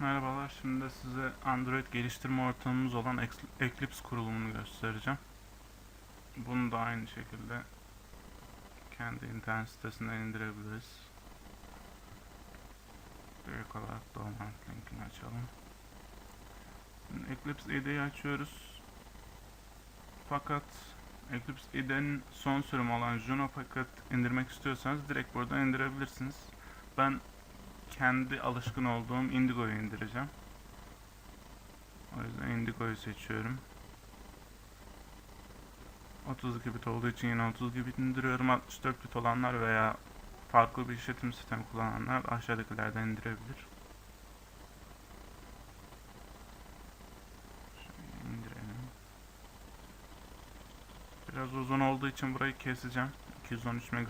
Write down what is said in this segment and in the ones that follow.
Merhabalar, şimdi size Android geliştirme ortamımız olan Eclipse kurulumunu göstereceğim. Bunu da aynı şekilde kendi internet sitesinden indirebiliriz. Direkt olarak download linkini açalım. Şimdi Eclipse IDE'yi açıyoruz. Fakat Eclipse IDE'nin son sürümü olan Juno paket indirmek istiyorsanız direkt buradan indirebilirsiniz. Ben kendi alışkın olduğum Indigo'yu indireceğim. O yüzden Indigo'yu seçiyorum. 32 bit olduğu için yine 32 bit indiriyorum. 64 bit olanlar veya farklı bir işletim sistemi kullananlar aşağıdakilerden indirebilir. Şöyle. Biraz uzun olduğu için burayı keseceğim. 213 MB.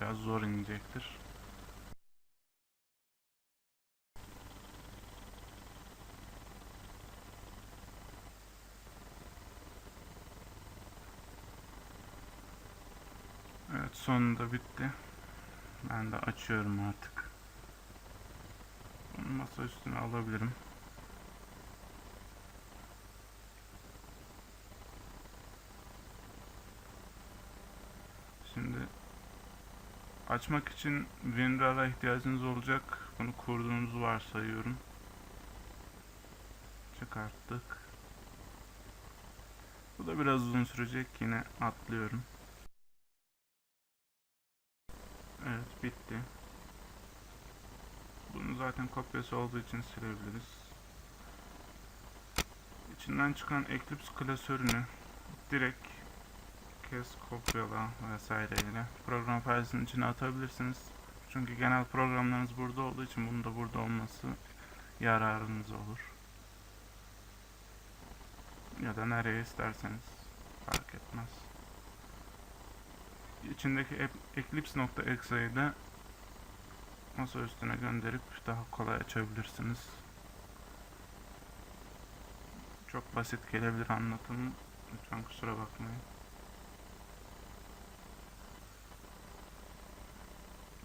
Biraz zor inecektir. Evet sonunda bitti. Ben de açıyorum artık. Bunu masa üstüne alabilirim. Şimdi Açmak için WinRAR'a ihtiyacınız olacak. Bunu kurduğunuzu varsayıyorum. Çıkarttık. Bu da biraz uzun sürecek. Yine atlıyorum. Evet bitti. Bunu zaten kopyası olduğu için silebiliriz. İçinden çıkan Eclipse klasörünü direkt kes, kopyala vesaireyle program failinin içine atabilirsiniz. Çünkü genel programlarınız burada olduğu için bunun da burada olması yararınız olur. Ya da nereye isterseniz fark etmez. İçindeki eclipse.exe'yi de masa üstüne gönderip daha kolay açabilirsiniz. Çok basit gelebilir anlatım. Lütfen kusura bakmayın.